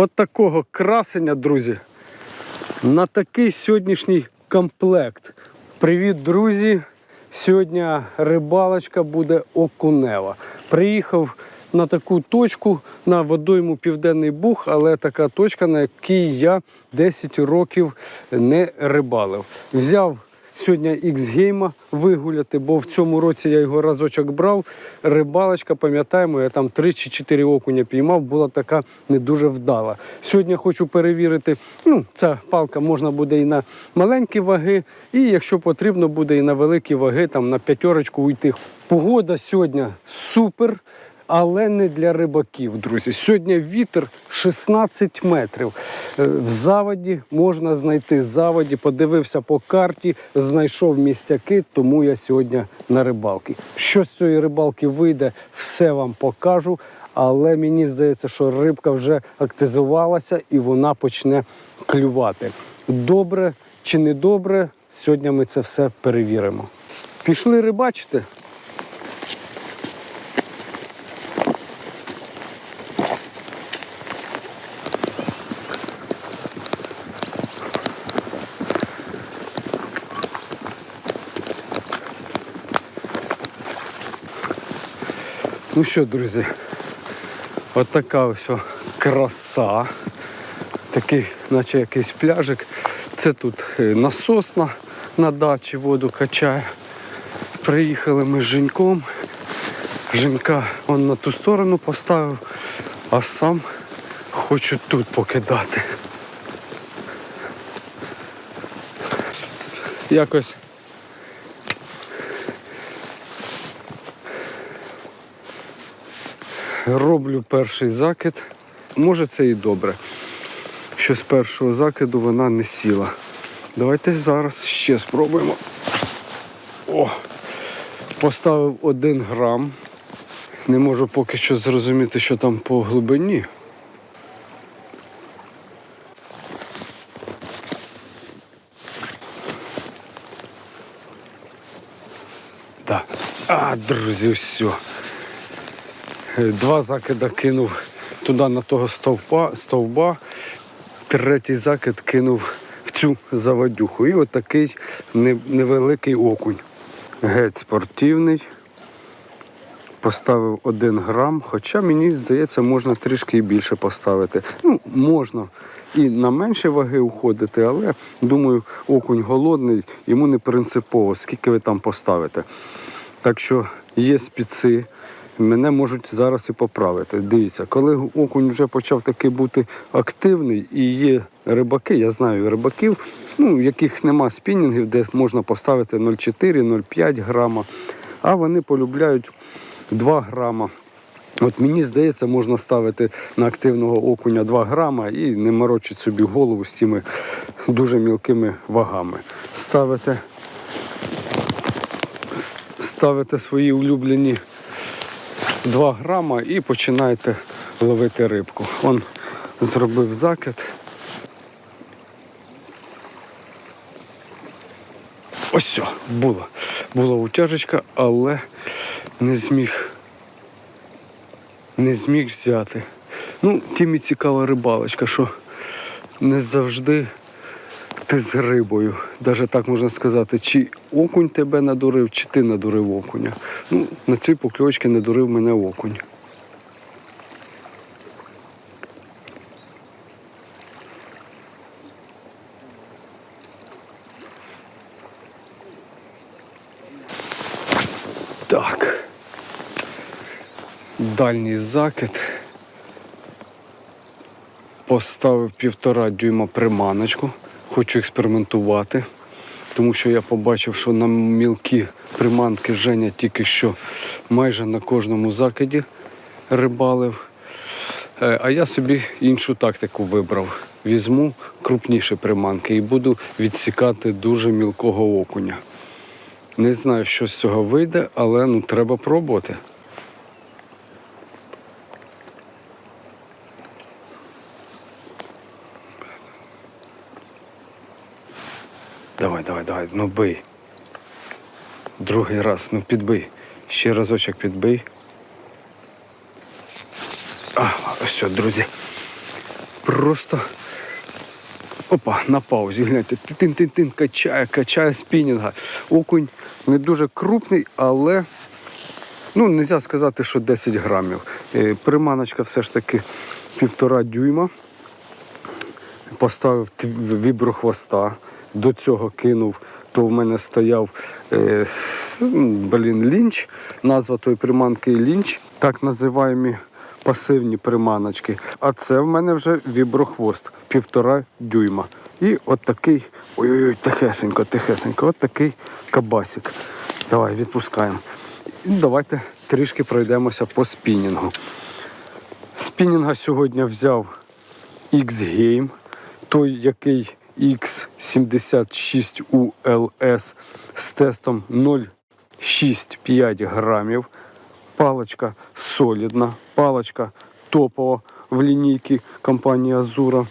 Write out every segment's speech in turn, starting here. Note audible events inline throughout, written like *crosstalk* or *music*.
От такого красення, друзі, на такий сьогоднішній комплект. Привіт, друзі! Сьогодні рибалочка буде окунева. Приїхав на таку точку на водойму Південний Буг, але така точка, на якій я 10 років не рибалив. Взяв сьогодні X-гейма вигуляти, бо в цьому році я його разочок брав. Рибалочка, пам'ятаємо, я там 3 чи 4 окуня піймав, була така не дуже вдала. Сьогодні хочу перевірити, ну, ця палка можна буде і на маленькі ваги, і якщо потрібно буде і на великі ваги, там на п'ятерочку уйти. Погода сьогодні супер. Але не для рибаків, друзі. Сьогодні вітер 16 метрів. Е, В заводі можна знайти заводі. Подивився по карті, знайшов містяки, тому я сьогодні на рибалки. Що з цієї рибалки вийде, все вам покажу. Але мені здається, що рибка вже активізувалася і вона почне клювати. Добре чи не добре? Сьогодні ми це все перевіримо. Пішли рибачити. Ну що, друзі, от така ось краса. Такий, наче якийсь пляжик. Це тут е, насосна на дачі воду качає. Приїхали ми з Женьком. Женька он на ту сторону поставив, а сам хочу тут покидати. Якось роблю перший закид. Може це і добре, що з першого закиду вона не сіла. Давайте зараз ще спробуємо. О! Поставив один грам. Не можу поки що зрозуміти, що там по глибині. Так. А, друзі, все. Два закида кинув туди на того стовпа, стовба, третій закид кинув в цю заводюху. І отакий невеликий окунь. Геть спортивний. Поставив один грам, хоча мені здається, можна трішки і більше поставити. Ну, можна і на менші ваги уходити, але думаю, окунь голодний, йому не принципово, скільки ви там поставите. Так що є спіци, мене можуть зараз і поправити. Дивіться, коли окунь вже почав таки бути активний і є рибаки, я знаю рибаків, ну, яких нема спінінгів, де можна поставити 0,4-0,5 грама, а вони полюбляють 2 грама. От мені здається, можна ставити на активного окуня 2 грама і не морочити собі голову з тими дуже мілкими вагами. Ставите ставите свої улюблені 2 грама і починаєте ловити рибку. Он зробив закид. Ось все, була. Була утяжечка, але не зміг. Не зміг взяти. Ну, тим і цікава рибалочка, що не завжди ти з рибою. Навіть так можна сказати, чи окунь тебе надурив, чи ти надурив окуня. Ну, на цій покльовочці надурив мене окунь. Так. Дальній закид. Поставив півтора дюйма приманочку. Хочу експериментувати, тому що я побачив, що на мілкі приманки Женя тільки що майже на кожному закиді рибалив. Е, А я собі іншу тактику вибрав. Візьму крупніші приманки і буду відсікати дуже мілкого окуня. Не знаю, що з цього вийде, але ну треба пробувати. Давай, давай, давай, ну бий. Другий раз, ну підбий. Ще разочок підбий. А, все, друзі. просто Опа, на паузі, гляньте, тин-тин-тин, качає, качає спінінга. Окунь не дуже крупний, але ну, не можна сказати, що 10 грамів. Е, Приманочка все ж таки півтора дюйма. Поставив тв- віброхвоста, до цього кинув, то в мене стояв е, блін, лінч, назва тої приманки лінч, так називаємо пасивні приманочки. А це в мене вже віброхвост, півтора дюйма. І от такий, ой-ой-ой, тихесенько, тихесенько, от такий кабасик. Давай, відпускаємо. І давайте трішки пройдемося по спінінгу. Спінінга сьогодні взяв X-Game, той, який X76 ULS з тестом 0,65 грамів. Паличка солідна, паличка топова в лінійці компанії Azura.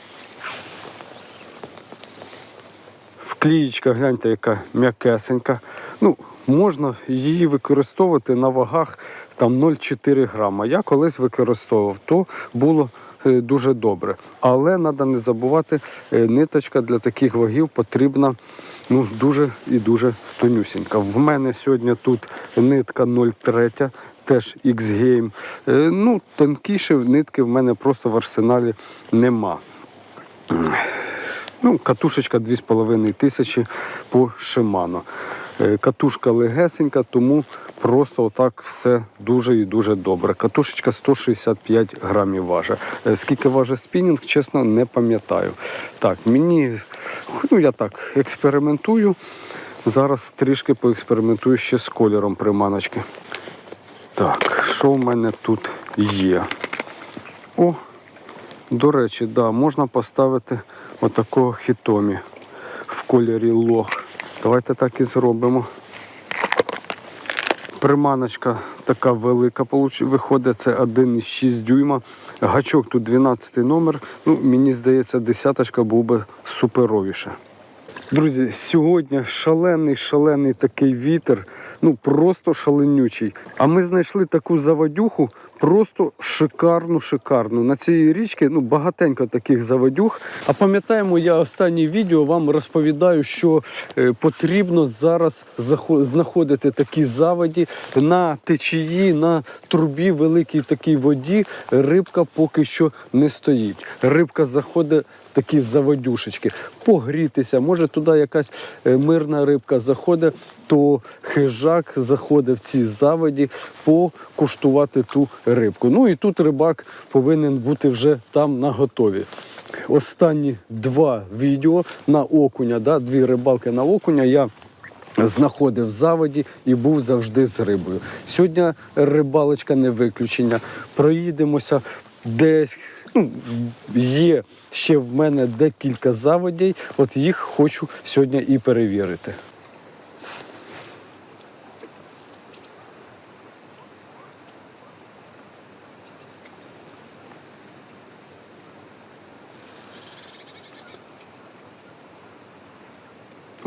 Вклієчка, гляньте, яка м'якесенька. Ну, можна її використовувати на вагах там 0,4 грама. Я колись використовував, то було дуже добре. Але треба не забувати, е, ниточка для таких вагів потрібна ну, дуже і дуже тонюсінька. В мене сьогодні тут нитка 0,3, теж X-Game. Е, Ну, тонкіше нитки в мене просто в арсеналі нема. Ну, катушечка 2,5 тисячі по Shimano. Е, Катушка легесенька, тому просто отак все дуже і дуже добре. Катушечка 165 грамів важить. Е, Скільки важить спінінг, чесно, не пам'ятаю. Так, мені, ну я так експериментую. Зараз трішки поекспериментую ще з кольором приманочки. Так, що в мене тут є? О, до речі, да, можна поставити отакого хітомі в кольорі лох. Давайте так і зробимо. Приманочка така велика виходить, це 1,6 дюйма. Гачок тут 12 номер. Ну, мені здається, десяточка був би суперовіше. Друзі, сьогодні шалений, шалений такий вітер, ну просто шаленючий. А ми знайшли таку заводюху, просто шикарну, шикарну. На цій річці ну, багатенько таких заводюх. А пам'ятаємо, я останнє відео вам розповідаю, що е, потрібно зараз знаходити такі заводі на течії, на трубі, великій такій воді. Рибка поки що не стоїть. Рибка заходить такі заводюшечки, погрітися. Може туди якась е, мирна рибка заходить, то хижак заходить в ці заводі покуштувати ту рибку. Ну і тут рибак повинен бути вже там на готові. Останні два відео на окуня, да, дві рибалки на окуня. Я знаходив заводі і був завжди з рибою. Сьогодні рибалочка не виключення. Проїдемося десь. Ну, є ще в мене декілька заводів, от їх хочу сьогодні і перевірити.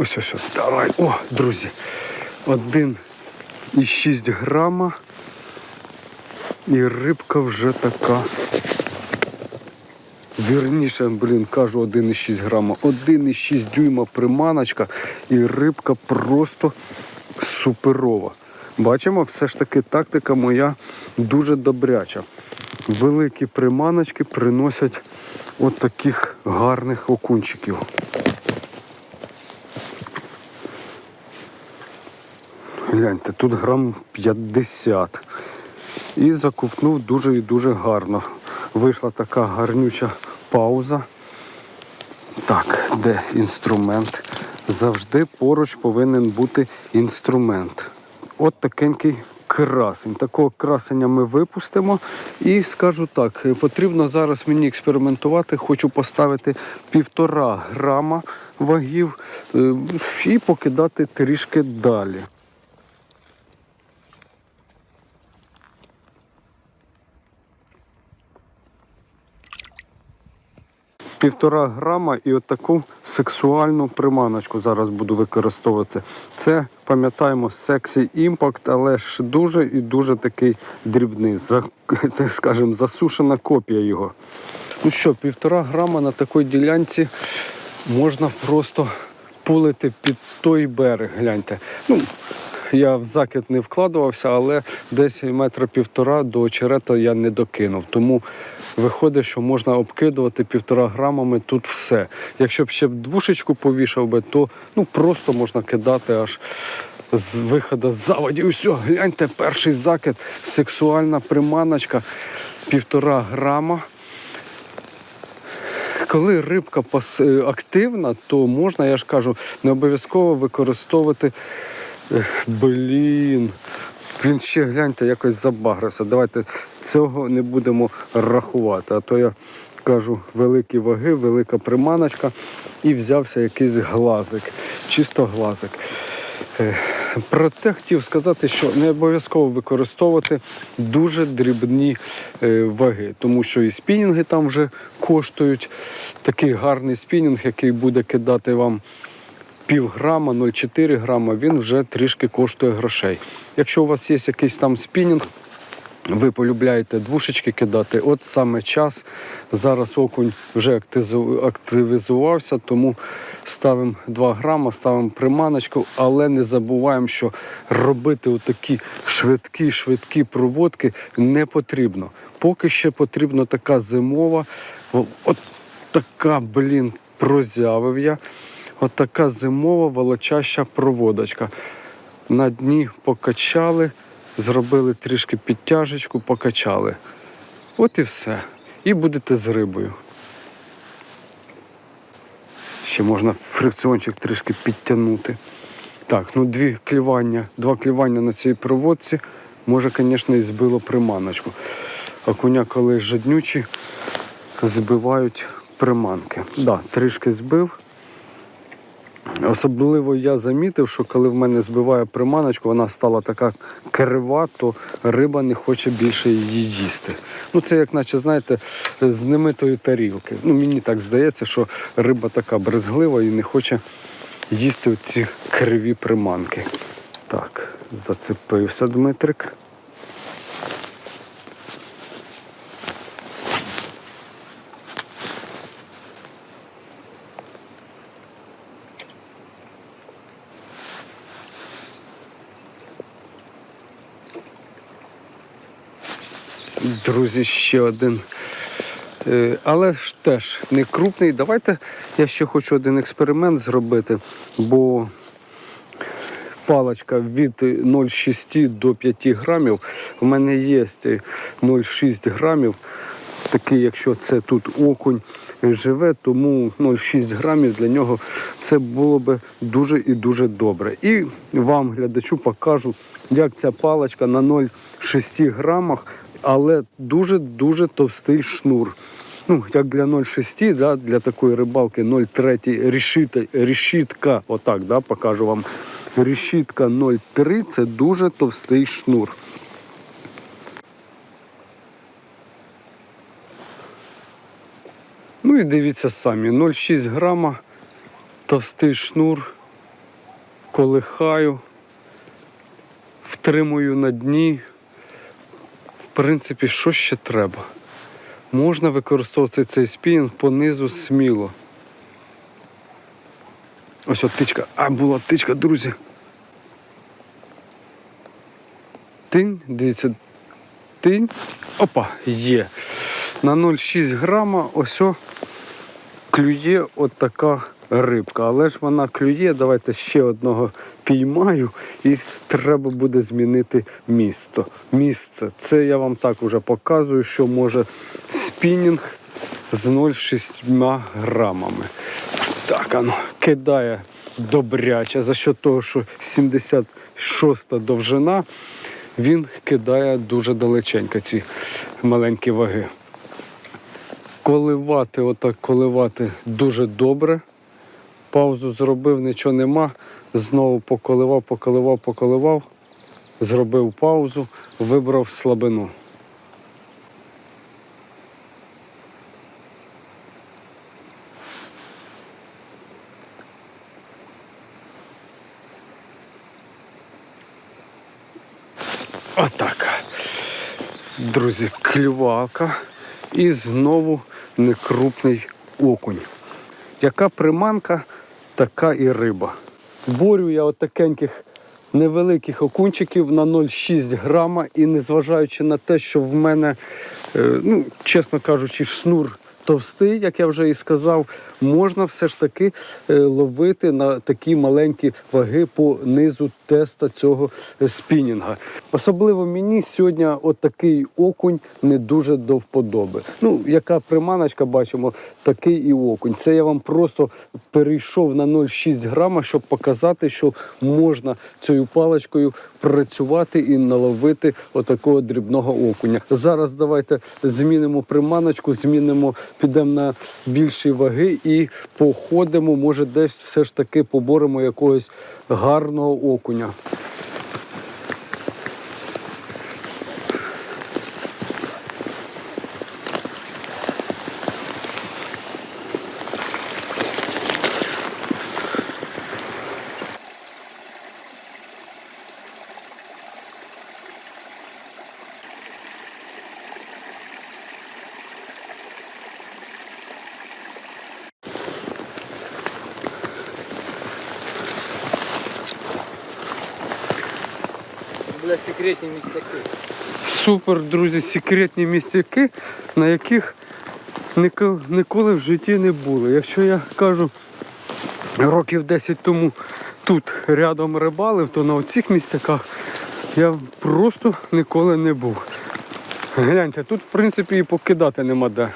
Ось ось ось. Давай. О, друзі. Один і 6 грама. І рибка вже така. Вірніше, блін, кажу 1,6 грама. 1,6 дюйма приманочка і рибка просто суперова. Бачимо, все ж таки тактика моя дуже добряча. Великі приманочки приносять от таких гарних окунчиків. Гляньте, тут грам 50. І закупнув дуже і дуже гарно. Вийшла така гарнюча пауза. Так, де інструмент? Завжди поруч повинен бути інструмент. От такенький красень. Такого красення ми випустимо. І скажу так, потрібно зараз мені експериментувати. Хочу поставити півтора грама вагів е, і покидати трішки далі. Півтора грама і от таку сексуальну приманочку зараз буду використовувати. Це пам'ятаємо Sexy Impact, але ж дуже і дуже такий дрібний, за, *laughs* так засушена копія його. Ну що, півтора грама на такій ділянці можна просто пулити під той берег. Гляньте. Ну, я в закид не вкладувався, але десь метра півтора до очерета я не докинув. Тому виходить, що можна обкидувати півтора грамами тут все. Якщо б ще б двушечку повішав би, то ну, просто можна кидати аж з виходу з заводі. Усьо, гляньте, перший закид, сексуальна приманочка, півтора грама. Коли рибка е, активна, то можна, я ж кажу, не обов'язково використовувати. Блін. Він ще гляньте, якось забагрився. Давайте цього не будемо рахувати. А то я кажу, великі ваги, велика приманочка і взявся якийсь глазик, чисто глазик. Е, Проте хотів сказати, що не обов'язково використовувати дуже дрібні е, ваги, тому що і спінінги там вже коштують. Такий гарний спінінг, який буде кидати вам пів грама, 0,4 грама, він вже трішки коштує грошей. Якщо у вас є якийсь там спінінг, ви полюбляєте двушечки кидати, от саме час. Зараз окунь вже активізувався, тому ставимо 2 грама, ставимо приманочку, але не забуваємо, що робити отакі швидкі, швидкі проводки не потрібно. Поки ще потрібна така зимова, от така, блін, прозявив я. От зимова волочаща проводочка. На дні покачали, зробили трішки підтяжечку, покачали. От і все. І будете з рибою. Ще можна фрикціончик трішки підтягнути. Так, ну дві клівання, два клівання на цій проводці. Може, звісно, і збило приманочку. Окуня, коли жаднючі, збивають приманки. Так, да, трішки збив. Особливо я замітив, що коли в мене збиває приманочку, вона стала така крива, то риба не хоче більше її їсти. Ну це як наче, знаєте, з немитої тарілки. Ну мені так здається, що риба така брезглива і не хоче їсти ці криві приманки. Так, зацепився Дмитрик. Друзі, ще один. Е, Але ж теж не крупний. Давайте я ще хочу один експеримент зробити, бо паличка від 0,6 до 5 грамів. У мене є 0,6 грамів. Такий, якщо це тут окунь живе, тому 0,6 грамів для нього це було би дуже і дуже добре. І вам, глядачу, покажу, як ця паличка на 0,6 грамах, але дуже-дуже товстий шнур. Ну, як для 0,6, да, для такої рибалки 0,3 рішита, рішітка, отак, да, покажу вам. Рішітка 0,3 це дуже товстий шнур. Ну і дивіться самі, 0,6 грама, товстий шнур, колихаю, втримую на дні. Принципі, що ще треба? Можна використовувати цей спінінг по низу сміло. Ось от тичка. А, була тичка, друзі. Тинь, дивіться, тинь. Опа, є. На 0,6 грама ось клює от рибка. Але ж вона клює. Давайте ще одного піймаю і треба буде змінити місто. Місце. Це я вам так уже показую, що може спінінг з 0,6 грамами. Так, ано кидає добряче. За що того, що 76 довжина, він кидає дуже далеченько ці маленькі ваги. Коливати, отак коливати дуже добре. Паузу зробив, нічого нема. Знову поколивав, поколивав, поколивав. Зробив паузу, вибрав слабину. Отак. Друзі, клювака. І знову некрупний окунь. Яка приманка, така і риба. Борю я от такеньких невеликих окунчиків на 0,6 грама. І незважаючи на те, що в мене, е, ну, чесно кажучи, шнур товстий, як я вже і сказав, можна все ж таки е, ловити на такі маленькі ваги по низу теста цього е, спінінга. Особливо мені сьогодні отакий окунь не дуже до вподоби. Ну, яка приманочка, бачимо, такий і окунь. Це я вам просто перейшов на 0,6 грама, щоб показати, що можна цією паличкою працювати і наловити отакого дрібного окуня. Зараз давайте змінимо приманочку, змінимо, підемо на більші ваги і походимо. Може, десь все ж таки поборемо якогось гарного окуня. Бля, секретні місцяки. Супер, друзі, секретні містяки, на яких ніколи в житті не були. Якщо я кажу років 10 тому тут рядом рибалив, то на оцих містяках я просто ніколи не був. Гляньте, тут в принципі і покидати нема де.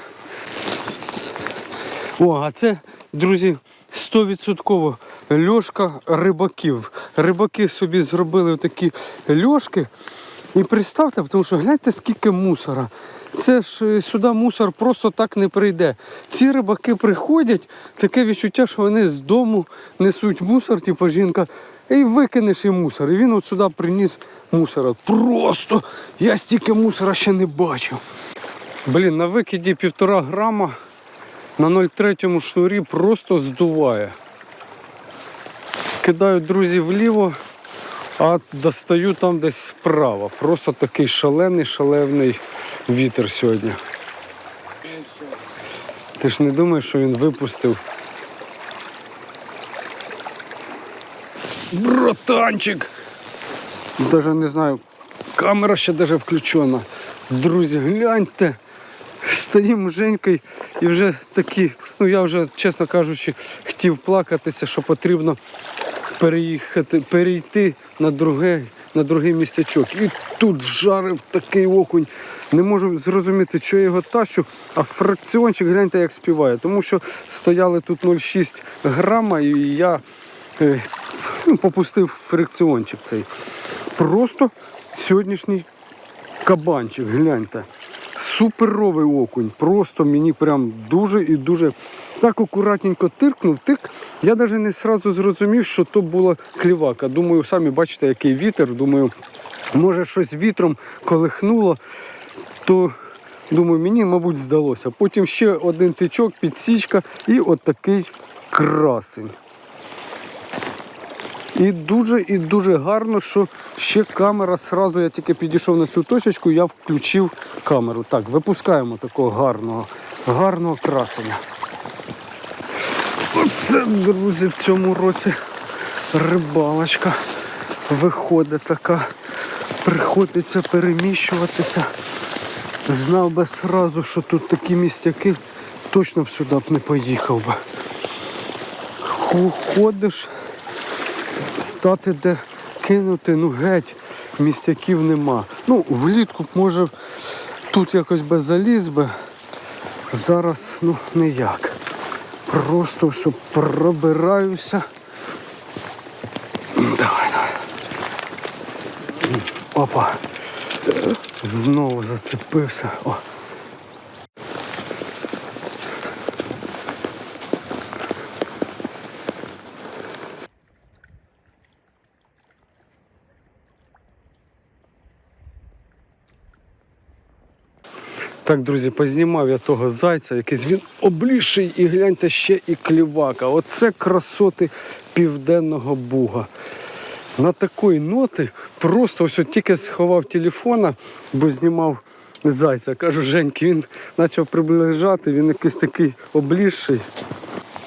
О, а це, друзі, 100% льошка рибаків. Рибаки собі зробили такі льошки. І представте, тому що гляньте, скільки мусора. Це ж е, сюди мусор просто так не прийде. Ці рибаки приходять, таке відчуття, що вони з дому несуть мусор, типу жінка, і викинеш і мусор. І він от сюди приніс мусора. Просто я стільки мусора ще не бачив. Блін, на викиді півтора грама на 0,3 шнурі просто здуває. Кидаю друзі вліво, а достаю там десь справа. Просто такий шалений, шалений вітер сьогодні. Ти ж не думаєш, що він випустив? Братанчик! Даже не знаю, камера ще даже включена. Друзі, гляньте. Стоїмо Женькою і вже такі, ну я вже, чесно кажучи, хотів плакатися, що потрібно переїхати, перейти на друге, на другий містячок. І тут жарив такий окунь. Не можу зрозуміти, що я його тащу, а фракціончик гляньте, як співає. Тому що стояли тут 0,6 грама, і я е, ну, попустив фрикціончик цей. Просто сьогоднішній кабанчик, гляньте. Суперовий окунь. Просто мені прям дуже і дуже так акуратненько тиркнув. Тик. Я навіть не одразу зрозумів, що то була клівака. Думаю, самі бачите, який вітер. Думаю, може щось вітром колихнуло, то думаю, мені, мабуть, здалося. Потім ще один тичок, підсічка і от такий красень. І дуже і дуже гарно, що ще камера сразу я тільки підійшов на цю точечку, я включив камеру. Так, випускаємо такого гарного, гарного красення. Оце, друзі, в цьому році рибалочка виходить така. Приходиться переміщуватися. Знав би сразу, що тут такі містяки, точно б сюди б не поїхав би. Ходиш, стати де кинути, ну геть, містяків нема. Ну, влітку може тут якось би заліз би. Зараз ну ніяк. Просто все пробираюся. Давай, давай. Опа. Знову зацепився. О. Так, друзі, познімав я того зайця, якийсь він обліший і гляньте ще і клівака. Оце красоти південного буга. На такої ноти просто ось от тільки сховав телефона, бо знімав зайця. Кажу, Женьки, він почав приближати, він якийсь такий облізший.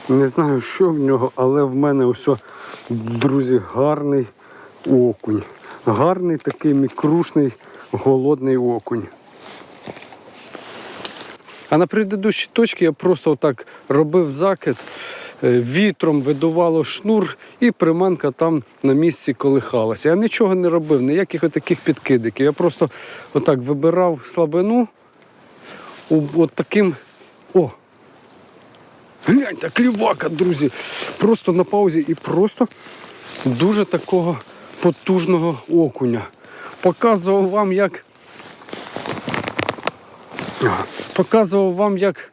Не знаю, що в нього, але в мене ось, друзі, гарний окунь. Гарний такий мікрушний, голодний окунь. А на предыдущій точці я просто отак робив закид, е, вітром видувало шнур і приманка там на місці колихалася. Я нічого не робив, ніяких таких підкидиків. Я просто отак вибирав слабину. От таким. О! Гляньте, клівака, друзі! Просто на паузі і просто дуже такого потужного окуня. Показував вам, як показував вам, як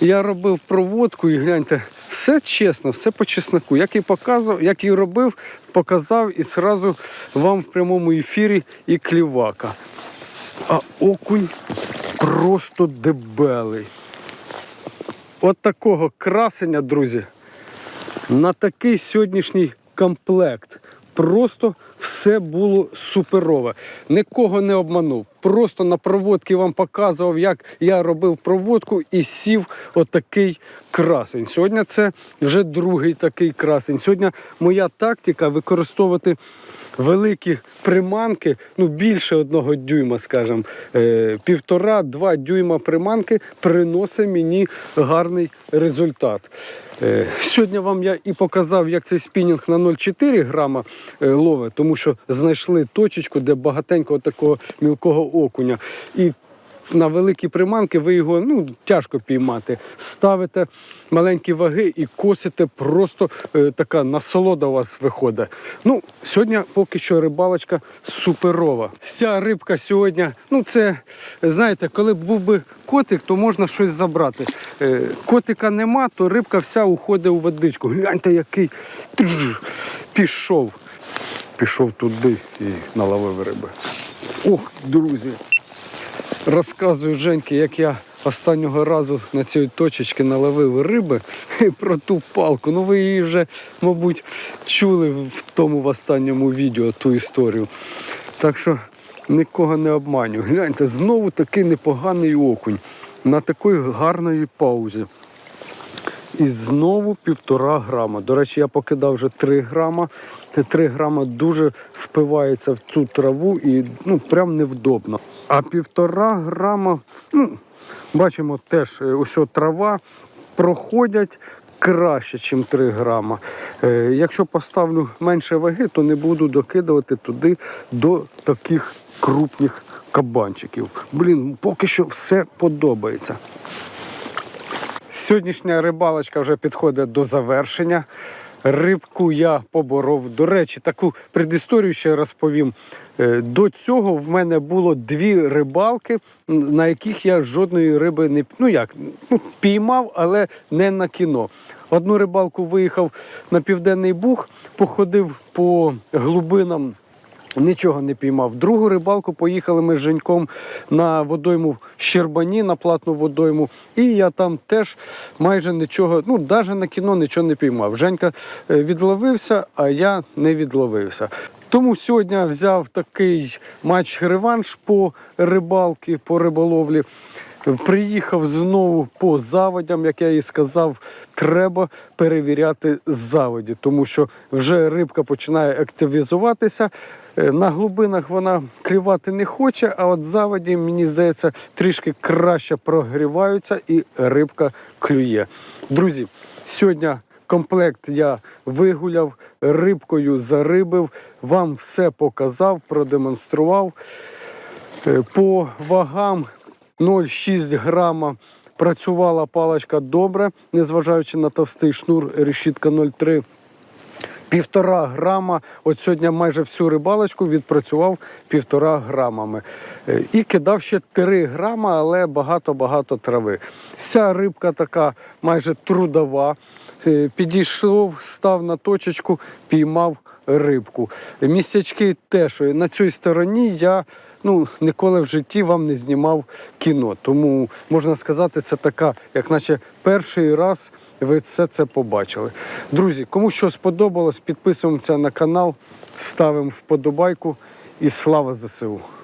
я робив проводку, і гляньте, все чесно, все по чесноку. Як і показував, як і робив, показав і сразу вам в прямому ефірі і клівака. А окунь просто дебелий. От такого красення, друзі, на такий сьогоднішній комплект. Просто все було суперове. Нікого не обманув. Просто на проводці вам показував, як я робив проводку і сів отакий красень. Сьогодні це вже другий такий красень. Сьогодні моя тактика використовувати великі приманки, ну більше одного дюйма, скажімо, е, півтора-два дюйма приманки приносить мені гарний результат. Е, Сьогодні вам я і показав, як цей спінінг на 0,4 грама лове, ловить, тому що знайшли точечку, де багатенько такого мілкого окуня. І на великі приманки ви його ну, тяжко піймати. Ставите маленькі ваги і косите, просто е, така насолода у вас виходить. Ну, сьогодні поки що рибалочка суперова. Вся рибка сьогодні, ну це, знаєте, коли був би котик, то можна щось забрати. Е, котика нема, то рибка вся уходить у водичку. Гляньте, який пішов. Пішов туди і наловив риби. Ох, друзі, розказую Женьки, як я останнього разу на цій точечці наловив риби про ту палку. Ну ви її вже, мабуть, чули в тому в останньому відео ту історію. Так що нікого не обманю. Гляньте, знову такий непоганий окунь на такій гарної паузі. І знову півтора грама. До речі, я покидав вже 3 грама. Те 3 грама дуже впивається в цю траву і ну, прям невдобно. А півтора грама, ну, бачимо, теж е, ось трава проходять краще, ніж 3 грама. Е, якщо поставлю менше ваги, то не буду докидувати туди до таких крупних кабанчиків. Блін, поки що все подобається. Сьогоднішня рибалочка вже підходить до завершення. Рибку я поборов. До речі, таку предісторію ще розповім. Е, До цього в мене було дві рибалки, на яких я жодної риби не ну як, ну, піймав, але не на кіно. Одну рибалку виїхав на Південний Буг, походив по глибинам Нічого не піймав. Другу рибалку поїхали ми з Женьком на водойму в Щербані, на платну водойму. І я там теж майже нічого, ну навіть на кіно нічого не піймав. Женька е, відловився, а я не відловився. Тому сьогодні взяв такий матч-реванш по рибалки, по риболовлі. Приїхав знову по заводям, як я і сказав, треба перевіряти заводі, тому що вже рибка починає активізуватися. Е, На глибинах вона клювати не хоче, а от заводі, мені здається, трішки краще прогріваються і рибка клює. Друзі, сьогодні комплект я вигуляв, рибкою зарибив, вам все показав, продемонстрував. Е, По вагам 0,6 грама працювала паличка добре, незважаючи на товстий шнур, решітка 0,3. Півтора грама, от сьогодні майже всю рибалочку відпрацював півтора грамами. Е, І кидав ще 3 грама, але багато-багато трави. Вся рибка така майже трудова. Е, Підійшов, став на точечку, піймав рибку. Містячки теж на цій стороні я ну, ніколи в житті вам не знімав кіно. Тому можна сказати, це така, як наче перший раз ви все це побачили. Друзі, кому що сподобалось, підписуємося на канал, ставимо вподобайку і слава ЗСУ!